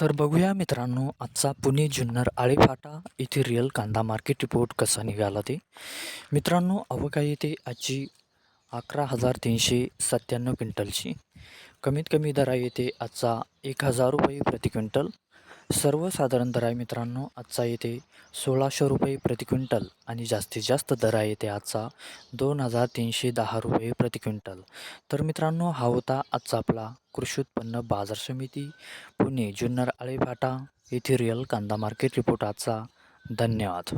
तर बघूया मित्रांनो आजचा पुणे जुन्नर आळेफाटा येथे रिअल कांदा मार्केट रिपोर्ट कसा निघाला ते. मित्रांनो आवक येते आजची अकरा हजार तीनशे सत्त्याण्णव क्विंटलची. कमीत कमी दर आहे येते आजचा एक हजार रुपये प्रति क्विंटल. सर्वसाधारण दर आहे मित्रांनो आजचा येते सोळाशे रुपये प्रति क्विंटल आणि जास्तीत जास्त दर आहे येते आजचा दोन हजार तीनशे दहा रुपये प्रति क्विंटल. तर मित्रांनो हा होता आजचा आपला कृषी उत्पन्न बाजार समिती पुणे जुन्नर आळेफाटा येथे रिअल कांदा मार्केट रिपोर्ट आजचा. धन्यवाद.